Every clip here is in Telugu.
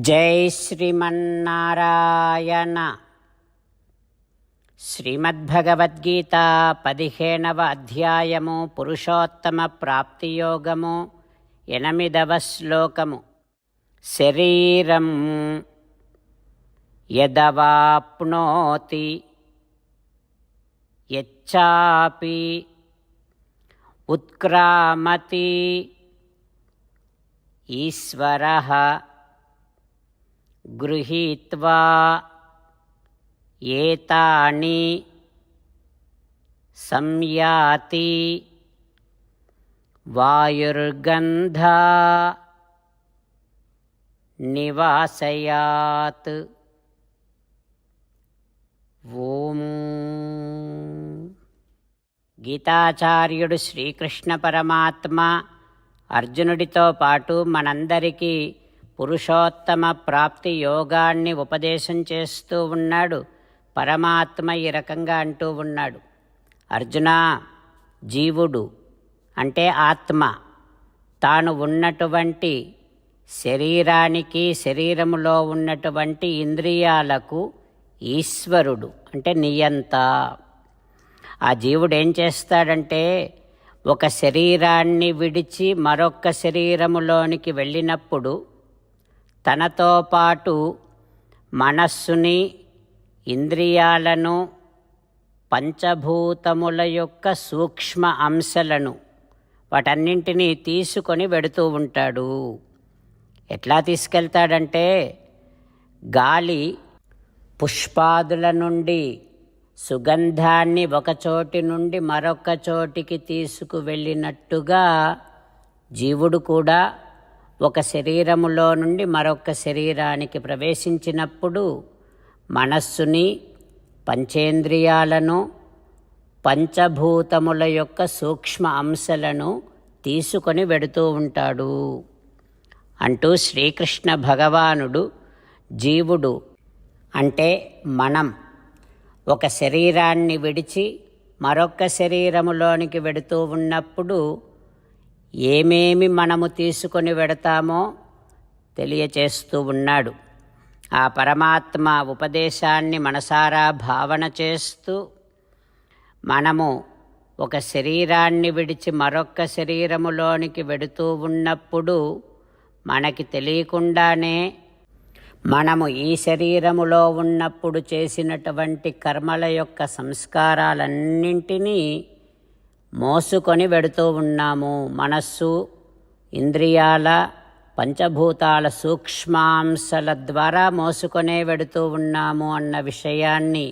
జై శ్రీమన్నారాయణ. శ్రీమద్భగవద్గీత పదిహేనవ అధ్యాయము పురుషోత్తమ ప్రాప్తియోగము ఎనిమిదవ శ్లోకము. శరీరం యదవాప్నోతి యచ్చాపి ఉత్క్రామతి ఈశ్వర గృహీత్వా ఏతాని సంయాతి వాయుర్గంధా నివాసయాత్. ఓం గీతాచార్యుడు శ్రీకృష్ణ పరమాత్మ అర్జునుడితో పాటు మనందరికీ పురుషోత్తమ ప్రాప్తి యోగాన్ని ఉపదేశం చేస్తూ ఉన్నాడు. పరమాత్మ ఈ రకంగా అంటూ ఉన్నాడు. అర్జున జీవుడు అంటే ఆత్మ. తాను ఉన్నటువంటి శరీరానికి శరీరములో ఉన్నటువంటి ఇంద్రియాలకు ఈశ్వరుడు అంటే నియంత. ఆ జీవుడు ఏం చేస్తాడంటే ఒక శరీరాన్ని విడిచి మరొక శరీరములోనికి వెళ్ళినప్పుడు తనతో పాటు మనస్సుని ఇంద్రియాలను పంచభూతముల యొక్క సూక్ష్మ అంశలను వాటన్నింటినీ తీసుకొని వెడుతూ ఉంటాడు. ఎట్లా తీసుకెళ్తాడంటే గాలి పుష్పాదుల నుండి సుగంధాన్ని ఒకచోటి నుండి మరొక చోటికి తీసుకువెళ్ళినట్టుగా జీవుడు కూడా ఒక శరీరములో నుండి మరొక శరీరానికి ప్రవేశించినప్పుడు మనస్సుని పంచేంద్రియాలను పంచభూతముల యొక్క సూక్ష్మ అంశాలను తీసుకొని వెడుతూ ఉంటాడు. అంటూ శ్రీకృష్ణ భగవానుడు జీవుడు అంటే మనం ఒక శరీరాన్ని విడిచి మరొక శరీరములోనికి వెడుతూ ఉన్నప్పుడు ఏమేమి మనము తీసుకొని వెడతామో తెలియచేస్తూ ఉన్నాడు. ఆ పరమాత్మ ఉపదేశాన్ని మనసారా భావన చేస్తూ మనము ఒక శరీరాన్ని విడిచి మరొక శరీరములోనికి వెడుతూ ఉన్నప్పుడు మనకి తెలియకుండానే మనము ఈ శరీరములో ఉన్నప్పుడు చేసినటువంటి కర్మల యొక్క సంస్కారాలన్నింటినీ మోసుకొని వెడుతూ ఉన్నాము. మనస్సు ఇంద్రియాల పంచభూతాల సూక్ష్మాంశల ద్వారా మోసుకొనే వెడుతూ ఉన్నాము అన్న విషయాన్ని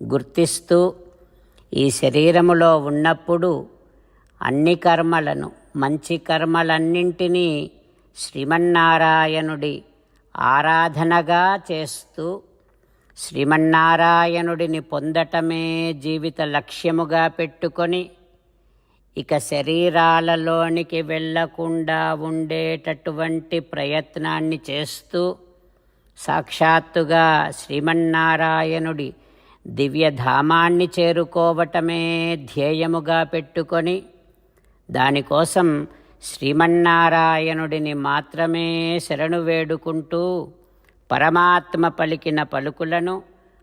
గుర్తిస్తూ ఈ శరీరములో ఉన్నప్పుడు అన్ని కర్మలను మంచి కర్మలన్నింటినీ శ్రీమన్నారాయణుడి ఆరాధనగా చేస్తూ శ్రీమన్నారాయణుడిని పొందటమే జీవిత లక్ష్యముగా పెట్టుకొని ఇక శరీరాలలోనికి వెళ్ళకుండా ఉండేటటువంటి ప్రయత్నాన్ని చేస్తూ సాక్షాత్తుగా శ్రీమన్నారాయణుడి దివ్యధామాన్ని చేరుకోవటమే ధ్యేయముగా పెట్టుకొని దానికోసం శ్రీమన్నారాయణుడిని మాత్రమే శరణు వేడుకుంటూ పరమాత్మ పలికిన పలుకులను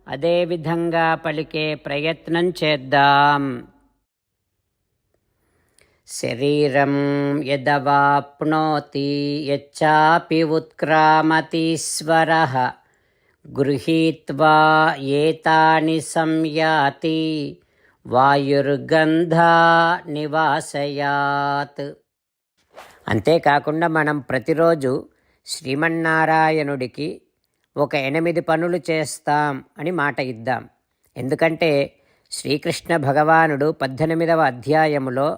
అదేవిధంగా పలికే ప్రయత్నం చేద్దాం. శరీరం యదవాప్నోతి యచ్చాపి ఉత్క్రామతీశ్వర. గృహీత్వా ఏతాని సంయాతి వాయుర్గంధా నివాసయాత్. అంతేకాకుండా మనం ప్రతిరోజు శ్రీమన్నారాయణుడికి ఒక ఎనిమిది పనులు చేస్తాం అని మాట ఇద్దాం. ఎందుకంటే శ్రీకృష్ణ భగవానుడు పద్దెనిమిదవ అధ్యాయములో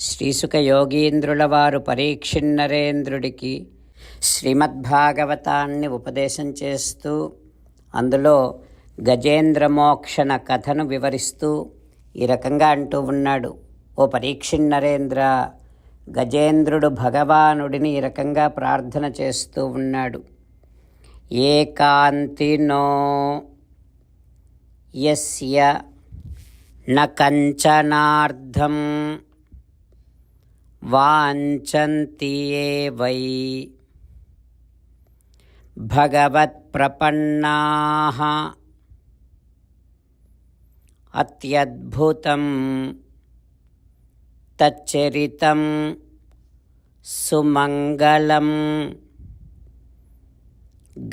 శ్రీసుక యోగీంద్రుల వారు పరీక్షిన్నరేంద్రుడికి శ్రీమద్భాగవతాన్ని ఉపదేశం చేస్తూ అందులో గజేంద్రమోక్షణ కథను వివరిస్తూ ఈ రకంగా అంటూ ఉన్నాడు. ఓ పరీక్షిన్నరేంద్ర గజేంద్రుడు భగవానుడిని ఈ రకంగా ప్రార్థన చేస్తూ ఉన్నాడు. ఏకాంతినో యస్య న కంచనార్థం वाञ्छन्ति ये वै भगवत्प्रपन्नाः अत्यद्भुतं तच्चरितं सुमङ्गलं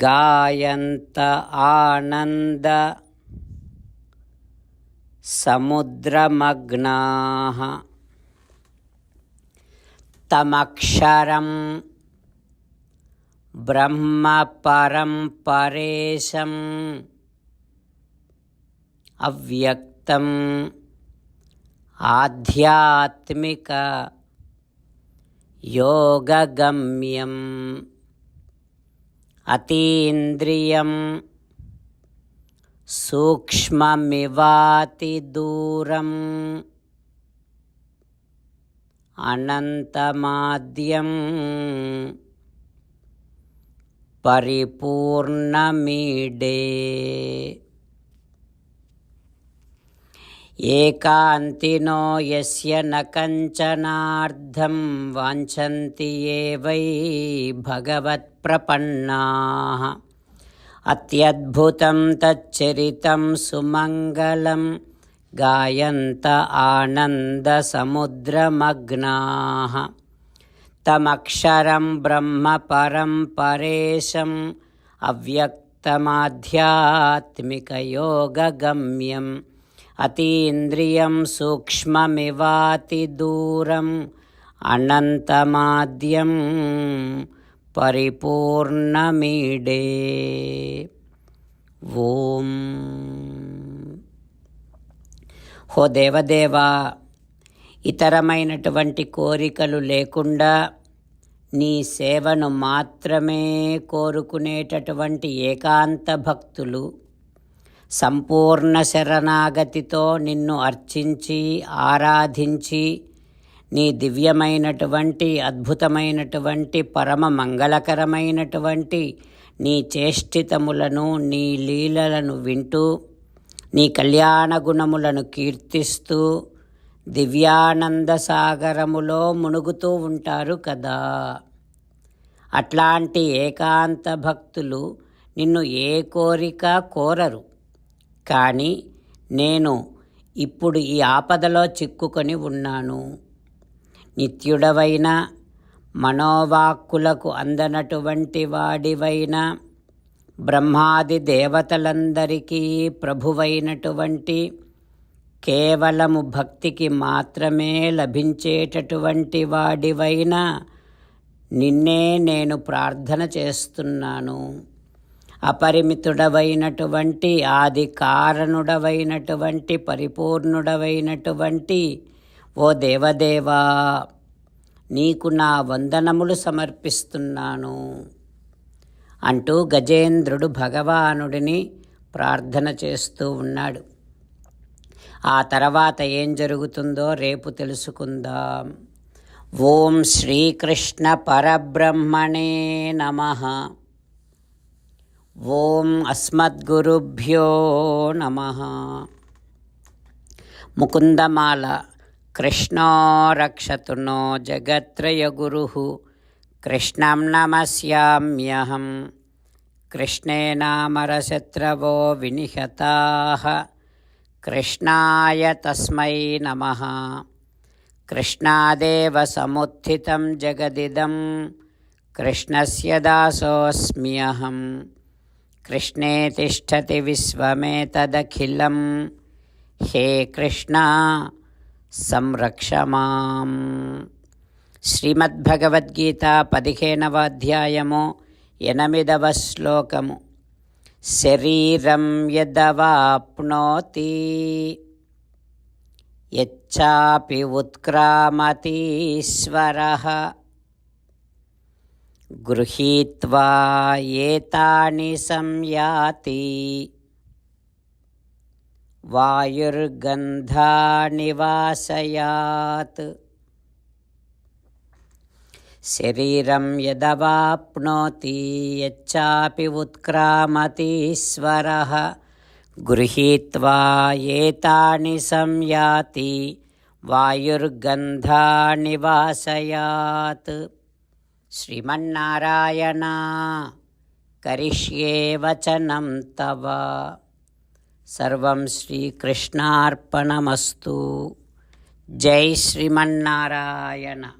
गायन्त आनन्द समुद्रमग्नाः तमक्षरं ब्रह्मपरं परेशम्। अव्यक्तम्। आध्यात्मिक। योगगम्यम्। अतीन्द्रियं सूक्ष्ममिवातिदूरम्। अनन्तमाद्यं परिपूर्णमीडे एकान्तिनो यस्य न कञ्चनार्धं वाञ्छन्ति ये वै भगवत्प्रपन्नाः अत्यद्भुतं तच्चरितं सुमङ्गलं गायन्त आनन्दसमुद्रमग्नाः तमक्षरं ब्रह्म परं परेशम् अव्यक्तमाध्यात्मिकयोगगम्यम् अतीन्द्रियं सूक्ष्ममिवातिदूरम् अनन्तमाद्यं परिपूर्णमीडे ॐ హో దేవదేవా ఇతరమైనటువంటి కోరికలు లేకుండా నీ సేవను మాత్రమే కోరుకునేటటువంటి ఏకాంత భక్తులు సంపూర్ణ శరణాగతితో నిన్ను అర్చించి ఆరాధించి నీ దివ్యమైనటువంటి అద్భుతమైనటువంటి పరమ మంగళకరమైనటువంటి నీ చేష్టితములను నీ లీలలను వింటూ నీ కళ్యాణ గుణములను కీర్తిస్తూ దివ్యానంద సాగరములో మునుగుతూ ఉంటారు కదా. అట్లాంటి ఏకాంత భక్తులు నిన్ను ఏ కోరిక కోరరు. కానీ నేను ఇప్పుడు ఈ ఆపదలో చిక్కుకొని ఉన్నాను. నిత్యుడవైన మనోవాక్కులకు అందనటువంటి వాడివైన బ్రహ్మాది దేవతలందరికీ ప్రభువైనటువంటి కేవలము భక్తికి మాత్రమే లభించేటటువంటి వాడివైన నిన్నే నేను ప్రార్థన చేస్తున్నాను. అపరిమితుడవైనటువంటి ఆది కారణుడవైనటువంటి పరిపూర్ణుడవైనటువంటి ఓ దేవదేవా నీకు నా వందనములు సమర్పిస్తున్నాను. అంటూ గజేంద్రుడు భగవానుడిని ప్రార్థన చేస్తూ ఉన్నాడు. ఆ తర్వాత ఏం జరుగుతుందో రేపు తెలుసుకుందాం. ఓం శ్రీకృష్ణ పరబ్రహ్మణే నమ. ఓం అస్మద్గురుభ్యో నమ. ముకుందమాల కృష్ణో రక్షతు నో జగత్రయగురు కృష్ణం నమస్యామ్యహం. కృష్ణేనామరశత్రవో వినిహతా. కృష్ణాయ తస్మై నమ. కృష్ణాదేవ సముత్థితం జగదిదం. కృష్ణస్య దాసోऽస్మ్యహం కృష్ణే తిష్టతి విశ్వమేతదఖిలం. హే కృష్ణ సంరక్ష మాం. శ్రీమద్భగవద్గీత పదిహేనవ అధ్యాయము ఎనిమిదవ శ్లోకము. శరీరం యదవాప్నోతి యచ్చాపి ఉత్క్రామతీశ్వరः గృహీత్వా ఏతాని సంయాతి వాయుర్గంధానివాసయాత్. శరీరం యదవాప్నోతి యచ్చాపి ఉత్క్రామతీశ్వరः. గృహీత్వా ఏతాని సంయాతి వాయుర్గంధానివాసయాత్ శ్రీమన్నారాయణ కరిష్యే వచనం తవ. సర్వం శ్రీకృష్ణార్పణమస్తు. జై శ్రీమన్నారాయణ.